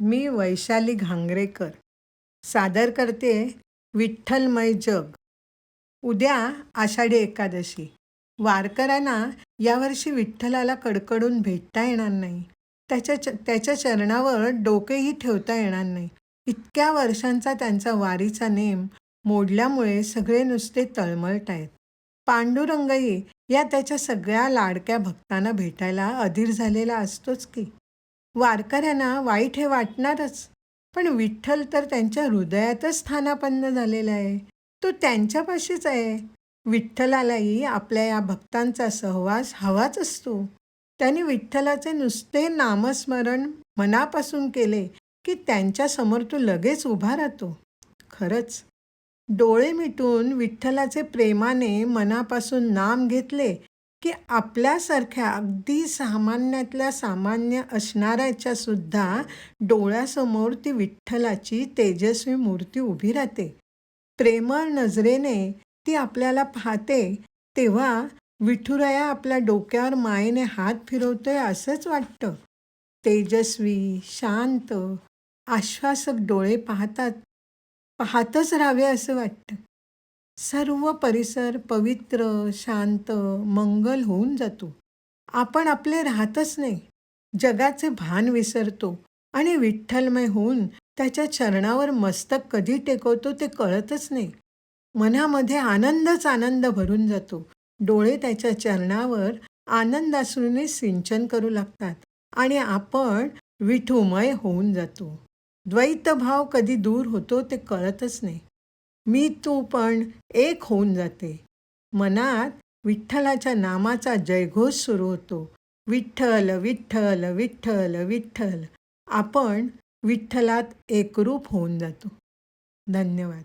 मी वैशाली घांगरेकर. सादर करते विठ्ठलमय जग. उद्या आषाढी एकादशी. वारकऱ्यांना यावर्षी विठ्ठलाला कडकडून भेटता येणार नाही. त्याच्या च त्याच्या चरणावर डोकेही ठेवता येणार नाही. इतक्या वर्षांचा त्यांचा वारीचा नेम मोडल्यामुळे सगळे नुसते तळमळत आहेत. पांडुरंगही या त्याच्या सगळ्या लाडक्या भक्तांना भेटायला अधीर झालेला असतोच की. वारकऱ्यांना वाईट हे वाटणारच. पण विठ्ठल तर त्यांच्या हृदयातच स्थानापन्न झालेला आहे. तो त्यांच्यापाशीच आहे. विठ्ठलालाही आपल्या या भक्तांचा सहवास हवाच असतो. त्यांनी विठ्ठलाचे नुसते नामस्मरण मनापासून केले की त्यांच्यासमोर तो लगेच उभा राहतो. खरंच. डोळे मिटून विठ्ठलाचे प्रेमाने मनापासून नाम घेतले की आपल्यासारख्या अगदी सामान्यातल्या सामान्य असणाऱ्याच्या सुद्धा डोळ्यासमोर ती विठ्ठलाची तेजस्वी मूर्ती उभी राहते. प्रेमळ नजरेने ती आपल्याला पाहते तेव्हा विठुराया आपल्या डोक्यावर मायेने हात फिरवतोय असंच वाटतं. तेजस्वी शांत आश्वासक डोळे पाहतात पाहतच राहावे असं वाटतं. सर्व परिसर पवित्र शांत मंगल होऊन जातो. आपण आपले राहतच नाही. जगाचे भान विसरतो आणि विठ्ठलमय होऊन त्याच्या चरणावर मस्तक कधी टेकवतो ते कळतच नाही. मनामध्ये आनंदच आनंद भरून जातो. डोळे त्याच्या चरणावर आनंदाश्रूने सिंचन करू लागतात आणि आपण विठुमय होऊन जातो. द्वैत भाव कधी दूर होतो ते कळतच नाही. मी तू पण एक होऊन जाते. मनात विठ्ठलाच्या नामाचा जयघोष सुरू होतो. विठ्ठल विठ्ठल विठ्ठल विठ्ठल. आपण विठ्ठलात एकरूप होऊन जातो. धन्यवाद.